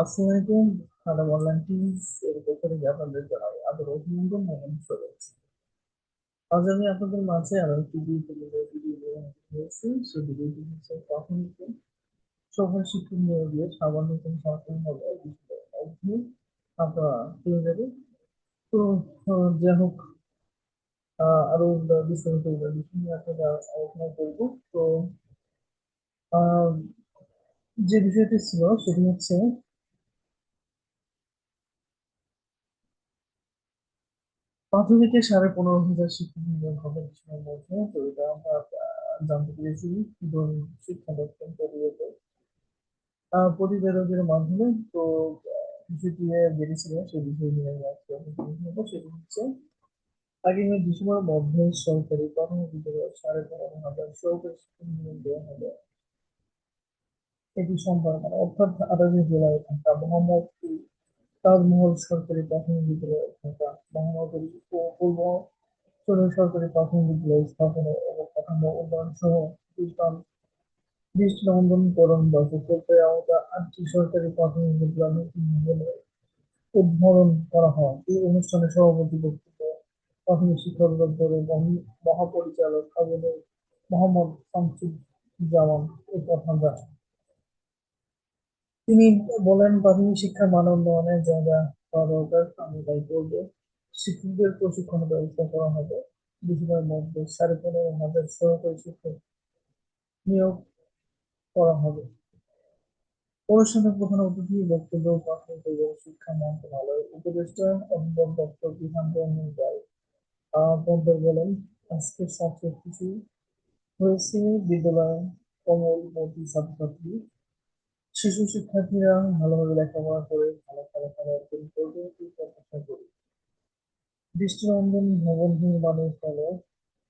আসসালামু আলাইকুম হ্যালো টিভস এর পক্ষ থেকে আপনাদের জানাই আদর অভিনন্দন এবং শুভেচ্ছা। আজ আমি আপনাদের মাঝে আরও একটি গুরুত্বপূর্ণ ভিডিও নিয়ে সেই ভিডিওটি হচ্ছে প্রাথমিকে সফল শিক্ষক নিয়োগে সামান্য কোনো সরকারি হবে অবধি আপনারা পেয়ে যাবেন। তো যাই হোক আরও বিস্তারিত নিয়ে আপনারা আলোচনা করব। তো যে বিষয়টি ছিল সেটি হচ্ছে প্রাথমিকে সাড়ে পনেরো হাজার শিক্ষক নিয়োগ হবে সময়ের মধ্যে। তো এটা আমরা জানতে পেরেছি শিক্ষা দপ্তর প্রতিবেদক প্রতিবেদকের মাধ্যমে। তো বিষয়টি বেরিয়েছিল সেই বিষয় নিয়ে আমি আজকে আপনাদের জানাব সেটি হচ্ছে, আগামী ডিসেম্বরের মধ্যে সরকারি প্রাথমিক বিদ্যালয়ে সাড়ে পনেরো হাজার সরকারি শিক্ষক নিয়োগ দেওয়া হবে। এটি সোমবার মানে অর্থাৎ আঠাশে জুলাই থাকা মোহাম্মদপুর তাজমহল সরকারি প্রাথমিক বিদ্যালয়ে থাকা মহানগরী ও পূর্ব চুরুই সরকারি প্রাথমিক বিদ্যালয় স্থাপনে অবকাঠামো উন্নয়ন সহ প্রতিষ্ঠান দৃষ্টিনন্দনকরণ বা প্রকল্পের আওতা আটটি সরকারি প্রাথমিক বিদ্যালয় নতুন ভবনের উদ্বোধন করা হয়। এই অনুষ্ঠানে সভাপতি বক্তব্য প্রাথমিক শিক্ষা অধিদপ্তরের মহাপরিচালক মোহাম্মদ শামসুজ্জামান এই কথা জানান তিনি বলেন প্রাথমিক শিক্ষার মান যা যা করা দরকার আমি তাই করব। শিক্ষকদের প্রশিক্ষণের ব্যবস্থা করা হবে। ডিসেম্বরের মধ্যে সাড়ে পনেরো হাজার সহকারী শিক্ষক নিয়োগ করা হবে। অনুষ্ঠানে প্রধান অতিথি বক্তব্য প্রাথমিক এবং শিক্ষা মন্ত্রণালয়ের উপদেষ্টা অভিভাবক ডক্টর বিধান রঞ্জন রায়। আহ বলেন, আজকে সবচেয়ে কিছু হয়েছে। বিদ্যালয়ে কমলমতি ছাত্রছাত্রী শিশু শিক্ষার্থীরা ভালোভাবে লেখাপড়া করে, ভালো ফলাফল অর্জন করবে, এই প্রত্যাশা করি দৃষ্টিনন্দন ভবন নির্মাণের ফলে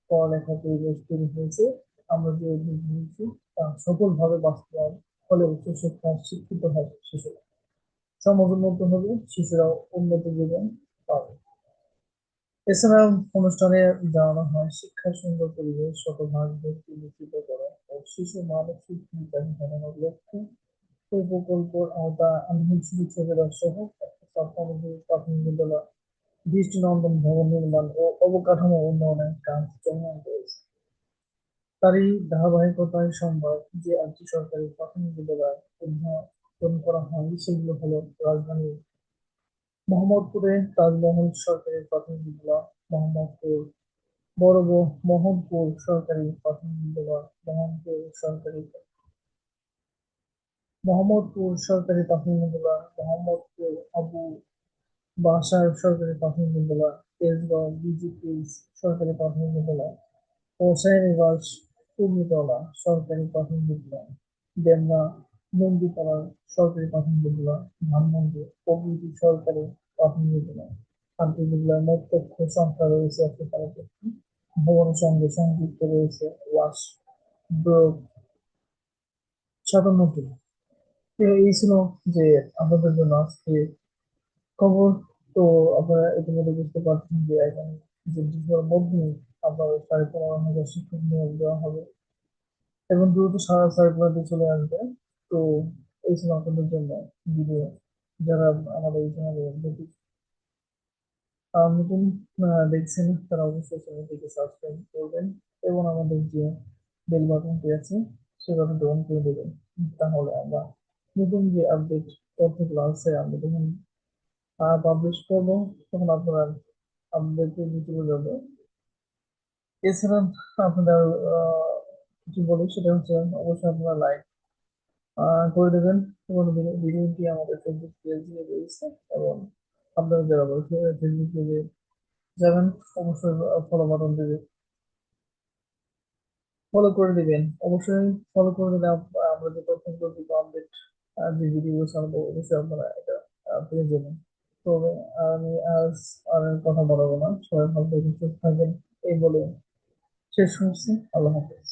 পড়ালেখার পরিবেশ তৈরি হয়েছে। আমরা যে অভিযোগ তা সফলভাবে বাস্তবায়ন, ফলে উচ্চশিক্ষায় শিক্ষিত হবে শিশুরা। উন্নত হবে, শিশুরা উন্নত জীবন পাবে। এছাড়া অনুষ্ঠানে জানানো হয়, শিক্ষার সুন্দর পরিবেশ, সকল ভাগকে নিশ্চিত করা, ও শিশু মানসিক বিকাশ ঘটানোর লক্ষ্যে প্রকল্পের আওতা আধুনিক চিকিৎসকেরা সহ বিদ্যালয় দৃষ্টিনন্দন ভবন নির্মাণ ও অবকাঠামো উন্নয়নের কাজ তারই ধারাবাহিকতায় যে আটটি সরকারি প্রাথমিক বিদ্যালয় উদ্বোধন করা হয় সেগুলো হলো রাজধানীর মোহাম্মদপুরে তাজমহল সরকারি প্রাথমিক বিদ্যালয় মোহাম্মদপুর বড় মোহনপুর সরকারি প্রাথমিক বিদ্যালয় মোহনপুর সরকারি মোহাম্মদপুর সরকারি প্রাথমিক বিদ্যালয় মোহাম্মদপুর আবু বাসার সরকারি প্রাথমিক বিদ্যালয় তেজগাঁও বিজিপি সরকারি প্রাথমিক বিদ্যালয় ও সেনানিবাস পূর্ণিতলা সরকারি প্রাথমিক বিদ্যালয় ডেমরা নন্দীতলা সরকারি প্রাথমিক বিদ্যালয় ধানমন্ডি প্রভৃতি সরকারি প্রাথমিক বিদ্যালয় আটটি বিদ্যালয়ের মোট সংখ্যা রয়েছে একশো পঁয়ষট্টি ভবনের সঙ্গে সংযুক্ত রয়েছে ওয়াশ ব্রোক সাতান্নটি এই ছিল যে আপনাদের জন্য আজকে খবর। তো আপনারা ইতিমধ্যে বুঝতে পারছেন যে এখন যে ডিসেম্বরের মধ্যে আপনার সাড়ে পনেরো হাজার শিক্ষক নিয়োগ দেওয়া হবে এবং দ্রুত সারা সার্কুলারটি চলে আসবে। তো এই ছিল আপনাদের জন্য ভিডিও। যারা আমাদের এই চ্যানেলে আহ, নতুন দেখছেন তারা অবশ্যই চ্যানেলটিকে সাবস্ক্রাইব করবেন এবং আমাদের যে বেল বাটনটি আছে সে অন করে দেবেন। তাহলে আমরা নতুন যে আপডেট তথ্যগুলো আছে আমরা যখন পাবলিশ করব, তখন আপনার আপডেট চলে যাবে এছাড়া আপনার কিছু বলি, সেটা হচ্ছে অবশ্যই আপনারা লাইক করে দেবেন। এবং ভিডিও- ভিডিওটি আমাদের ফেসবুক পেজে রয়েছে এবং আপনারা যারা ফেসবুক পেজে যাবেন, অবশ্যই ফলো বাটন দেবে ফলো করে দিবেন। অবশ্যই ফলো করে দিলে আমরা যে তথ্যগুলো দিব আপডেট ভিডিও ছাড়বো, অবশ্যই আপনারা এটা পেয়ে যাবেন। তবে আমি আজ আর কথা বলব না। সবাই ভালো থাকবেন থাকবেন। এই বলে শেষ করছি। আল্লাহ হাফেজ।